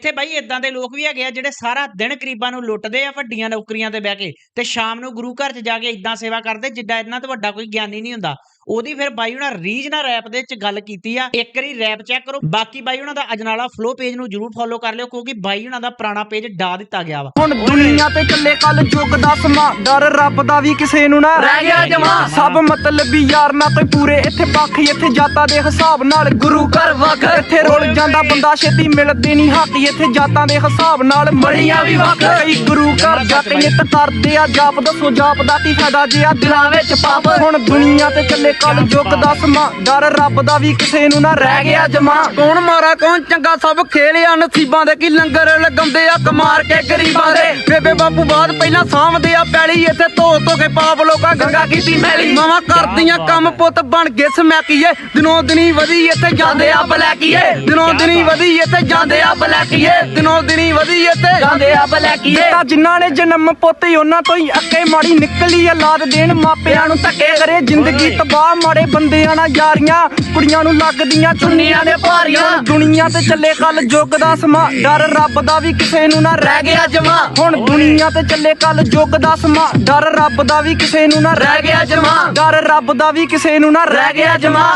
ਇੱਥੇ ਬਾਈ ਇਦਾਂ ਦੇ ਲੋਕ ਵੀ ਹੈਗੇ ਆ ਜਿਹੜੇ ਸਾਰਾ ਦਿਨ ਗਰੀਬਾਂ ਨੂੰ ਲੁੱਟਦੇ ਆ ਵੱਡੀਆਂ ਨੌਕਰੀਆਂ ਤੇ ਬਹਿ ਕੇ ਤੇ ਸ਼ਾਮ ਨੂੰ ਗੁਰੂ ਘਰ 'ਚ ਜਾ ਕੇ ਇਦਾਂ ਸੇਵਾ ਕਰਦੇ ਜਿੱਦਾਂ ਇਹਨਾਂ ਤੋਂ ਵੱਡਾ ਕੋਈ ਗਿਆਨੀ ਨਹੀਂ ਹੁੰਦਾ ਉਹਦੀ ਫਿਰ ਬਾਈ ਉਹਨਾਂ ਰੀਜ ਰੈਪ ਦੇ ਵਿੱਚ ਗੱਲ ਕੀਤੀ ਆ, ਇੱਕ ਵਾਰੀ ਰੈਪ ਚੈੱਕ ਕਰੋ, ਬਾਕੀ ਬਾਈ ਉਹਨਾਂ ਦਾ ਅਜਨਾਲਾ ਫਲੋ ਪੇਜ ਨੂੰ ਜਰੂਰ ਫੋਲੋ ਕਰ ਲਿਓ ਕਿਉਂਕਿ ਬਾਈ ਉਹਨਾਂ ਦਾ ਪੁਰਾਣਾ ਪੇਜ ਡਾ ਦਿੱਤਾ ਗਿਆ ਵਾ ਹੁਣ ਦੁਨੀਆ ਤੇ ਚੱਲੇ ਕੱਲ ਯੁੱਗ ਦਾ ਸਮਾਂ, ਡਰ ਰੱਬ ਦਾ ਵੀ ਕਿਸੇ ਨੂੰ ਨਾ ਰਹਿ ਗਿਆ ਜਮਾਂ। ਸਭ ਮਤਲਬੀ ਯਾਰ ਨਾ ਤੇ ਪੂਰੇ ਇੱਥੇ ਪੱਖ, ਇੱਥੇ ਜਾਤਾਂ ਦੇ ਹਿਸਾਬ ਨਾਲ ਗੁਰੂ ਘਰ ਵੱਖ। ਇੱਥੇ ਰੁਲ ਜਾਂਦਾ ਬੰਦਾ, ਛੇਤੀ ਮਿਲਦੀ ਨਹੀਂ ਹੱਥ ਇੱਥੇ ਜਾਤਾਂ ਦੇ ਹਿਸਾਬ ਨਾਲ ਬੜੀਆਂ ਵੀ ਵੱਖ। ਕਈ ਗੁਰੂ ਘਰ ਜਾ ਨਿਤ ਕਰਦੇ ਆ, ਜਾਪ ਦੱਸੋ ਜਾਪ ਦਾ ਕੀ ਫਾਇਦਾ ਜੇ ਆ ਦਿਲਾਂ ਵਿੱਚ ਪਾਪ। ਹੁਣ ਦੁਨੀਆ ਤੇ ਚੱਲੇ ਕੱਲ ਯੁੱਗ ਦਾ ਸਮਾਂ। ਡਰ ਰੱਬ ਦਾ ਵੀ ਕਿਸੇ ਨੂੰ ਨਾ ਰਹਿ ਗਿਆ ਜਮਾ। ਕੌਣ ਮਾਰਾ, ਕੌਣ ਚੰਗਾ, ਸਭ ਖੇਲਿਆ ਨਸੀਬਾਂ ਦੇ ਕੀ ਲੰਗਰ ਲਗਾਉਂਦੇ ਆ ਕਮਾਰ ਕੇ ਗਰੀਬਾਂ ਦੇ। ਬੇਬੇ ਬਾਪੂ ਬਾਅਦ ਪਹਿਲਾਂ ਸਾਂਭਦੇ ਆ ਪੈਲੀ। ਇੱਥੇ ਧੋ ਧੋ ਕੇ ਪਾਪ ਲੋਕਾਂ ਗੰਗਾ ਕੀਤੀ ਮੈਲੀ। ਮਾਵਾਂ ਕਰਦੀਆਂ ਕੰਮ ਪੁੱਤ ਬਣ ਗਏ ਸਮੈਕੀਏ। ਦਿਨੋਂ ਦਿਨੀ ਵਧੀ ਇੱਥੇ ਜਾਂਦੇ ਆ ਬਲੈਕੀਏ। ਦਿਨੋਂ ਦਿਨੀ ਵਧੀ ਇੱਥੇ ਜਾਂਦੇ ਆ ਬਲੈਕੀਏ। ਦਿਨੋਂ ਦਿਨੀ ਵਧੀ ਇੱਥੇ ਜਾਂਦੇ ਆ ਬਲੈਕੀਏ ਤਾਂ ਜਿਨ੍ਹਾਂ ਨੇ ਜਨਮ ਪੁੱਤੇ ਉਹਨਾਂ ਤੋਂ ਹੀ ਅੱਕੇ ਮਾੜੀ ਨਿਕਲੀ ਔਲਾਦ ਦੇਣ ਮਾਪਿਆਂ ਨੂੰ ਧੱਕੇ ਕਰੇ। ਜ਼ਿੰਦਗੀ ਤਬਾਹ ਮਾੜੇ ਬੰਦਿਆਂ ਨਾਲ ਯਾਰੀਆਂ ਕੁੜੀਆਂ ਨੂੰ ਲੱਗਦੀਆਂ ਚੁੰਨੀਆਂ ਦੇ ਭਾਰੀਆਂ। ਦੁਨੀਆ ਤੇ ਚੱਲੇ ਕੱਲ ਯੁੱਗ ਦਾ ਸਮਾਂ। ਡਰ ਰੱਬ ਦਾ ਵੀ ਕਿਸੇ ਨੂੰ ਨਾ ਰਹਿ ਗਿਆ ਜਮਾ। ਹੁਣ ਦੁਨੀਆ ਤੇ ਚੱਲੇ ਕੱਲ ਯੁੱਗ ਦਾ ਸਮਾਂ। ਡਰ ਰੱਬ ਦਾ ਵੀ ਕਿਸੇ ਨੂੰ ਨਾ ਰਹਿ ਗਿਆ ਜਮਾ। ਡਰ ਰੱਬ ਦਾ ਵੀ ਕਿਸੇ ਨੂੰ ਨਾ ਰਹਿ ਗਿਆ ਜਮਾ।